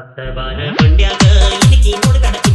പത്ത് ബാല കൊണ്ടിയാക്ക് ഇടുക്കി കൊടുക്കണം